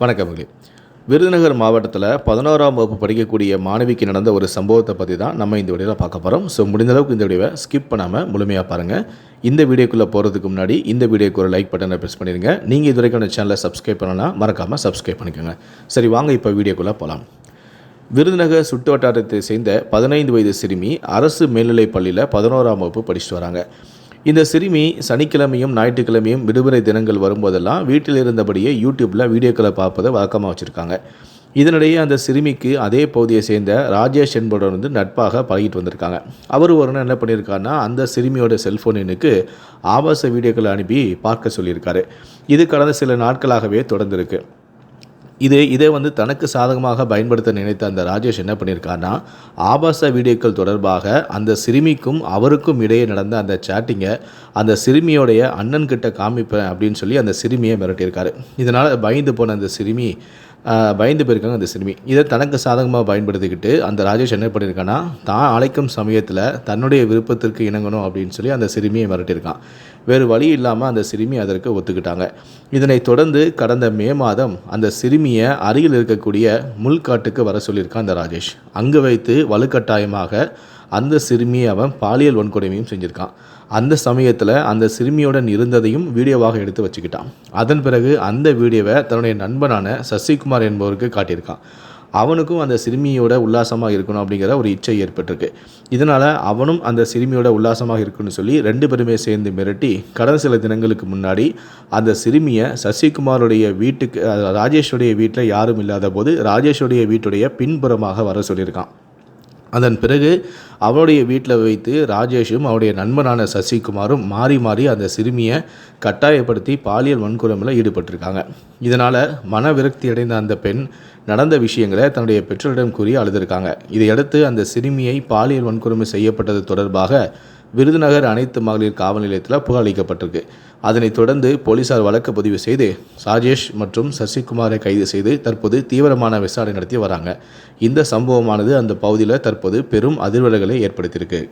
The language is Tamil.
வணக்கம் விருதுநகர் மாவட்டத்தில் பதினோராம் வகுப்பு படிக்கக்கூடிய மாணவிக்கு நடந்த ஒரு சம்பவத்தை பற்றி தான் நம்ம இந்த வீடியோவில் பார்க்க போகிறோம் ஸோ முடிந்தளவுக்கு இந்த வீடியோவை ஸ்கிப் பண்ணாமல் முழுமையாக பாருங்கள் இந்த வீடியோக்குள்ளே போகிறதுக்கு முன்னாடி இந்த வீடியோக்கு ஒரு லைக் பட்டனை ப்ரெஸ் பண்ணிடுங்க. நீங்கள் இது வரைக்கும் சேனலை சப்ஸ்கிரைப் பண்ணலாம் மறக்காமல் சப்ஸ்கிரைப் பண்ணிக்கோங்க. சரி வாங்க இப்போ வீடியோக்குள்ளே போகலாம் விருதுநகர் சுட்டு வட்டாரத்தை சேர்ந்த பதினைந்து வயது சிறுமி அரசு மேல்நிலைப் பள்ளியில் பதினோராம் வகுப்பு படிச்சுட்டு வராங்க. இந்த சிறுமி சனிக்கிழமையும் ஞாயிற்றுக்கிழமையும் விடுமுறை தினங்கள் வரும்போதெல்லாம் வீட்டில் இருந்தபடியே யூடியூப்பில் வீடியோக்களை பார்ப்பதை வழக்கமாக வச்சுருக்காங்க. இதனிடையே அந்த சிறுமிக்கு அதே பகுதியை சேர்ந்த ராஜேஷ் என்பவர் வந்து நட்பாக பழகிட்டு வந்திருக்காங்க. அவர் ஒரு நாள் என்ன பண்ணியிருக்காருன்னா அந்த சிறுமியோட செல்ஃபோன் எண்ணுக்கு ஆபாச வீடியோக்களை அனுப்பி பார்க்க சொல்லியிருக்காரு. இது கடந்த சில நாட்களாகவே தொடர்ந்துருக்கு. இது இதை வந்து தனக்கு சாதகமாக பயன்படுத்த நினைத்த அந்த ராஜேஷ் என்ன பண்ணியிருக்காருன்னா ஆபாச வீடியோக்கள் தொடர்பாக அந்த சிறுமிக்கும் அவருக்கும் இடையே நடந்த அந்த சேட்டிங்கை அந்த சிறுமியோடைய அண்ணன் கிட்ட காமிப்பேன் அப்படின்னு சொல்லி அந்த சிறுமியை மிரட்டியிருக்காரு. இதனால் பயந்து போன அந்த சிறுமி பயந்து போயிருக்காங்க அந்த சிறுமி. இதை தனக்கு சாதகமாக பயன்படுத்திக்கிட்டு அந்த ராஜேஷ் என்ன பண்ணியிருக்கான்னா தான் அழைக்கும் சமயத்தில் தன்னுடைய விருப்பத்திற்கு இணங்கணும் அப்படின்னு சொல்லி அந்த சிறுமியை மிரட்டியிருக்கான். வேறு வழி இல்லாமல் அந்த சிறுமி அதற்கு ஒத்துக்கிட்டாங்க. இதனைத் தொடர்ந்து கடந்த மே மாதம் அந்த சிறுமியை அருகில் இருக்கக்கூடிய முள்காட்டுக்கு வர சொல்லியிருக்கான் அந்த ராஜேஷ். அங்கு வைத்து வலுக்கட்டாயமாக அந்த சிறுமியை அவன் பாலியல் வன்கொடுமையும் செஞ்சுருக்கான். அந்த சமயத்தில் அந்த சிறுமியுடன் இருந்ததையும் வீடியோவாக எடுத்து வச்சுக்கிட்டான். அதன் பிறகு அந்த வீடியோவை தன்னுடைய நண்பனான சசிகுமார் என்பவருக்கு காட்டியிருக்கான். அவனுக்கும் அந்த சிறுமியோட உல்லாசமாக இருக்கணும் அப்படிங்கிற ஒரு இச்சை ஏற்பட்டிருக்கு. இதனால் அவனும் அந்த சிறுமியோட உல்லாசமாக இருக்கணும்னு சொல்லி ரெண்டு பேருமே சேர்ந்து மிரட்டி கடந்த சில தினங்களுக்கு முன்னாடி அந்த சிறுமியை சசிகுமாருடைய வீட்டுக்கு ராஜேஷுடைய வீட்டில் யாரும் இல்லாத போது ராஜேஷுடைய வீட்டுடைய பின்புறமாக வர சொல்லியிருக்கான். அதன் பிறகு அவனுடைய வீட்டில் வைத்து ராஜேஷும் அவருடைய நண்பனான சசிகுமாரும் மாறி மாறி அந்த சிறுமியை கட்டாயப்படுத்தி பாலியல் வன்கொடுமையில் ஈடுபட்டிருக்காங்க. இதனால் மன விரக்தி அடைந்த அந்த பெண் நடந்த விஷயங்களை தன்னுடைய பெற்றோரிடம் கூறி அழுதுருக்காங்க. இதையடுத்து அந்த சிறுமியை பாலியல் வன்கொடுமை செய்யப்பட்டது தொடர்பாக விருதுநகர் அனைத்து மகளிர் காவல் நிலையத்தில் புகார் அளிக்கப்பட்டிருக்கு. அதனைத் தொடர்ந்து போலீசார் வழக்கு பதிவு செய்து ராஜேஷ் மற்றும் சசிகுமாரை கைது செய்து தற்போது தீவிரமான விசாரணை நடத்தி வராங்க. இந்த சம்பவமானது அந்த பகுதியில் தற்போது பெரும் அதிர்வலைகளை ஏற்படுத்தியிருக்கு.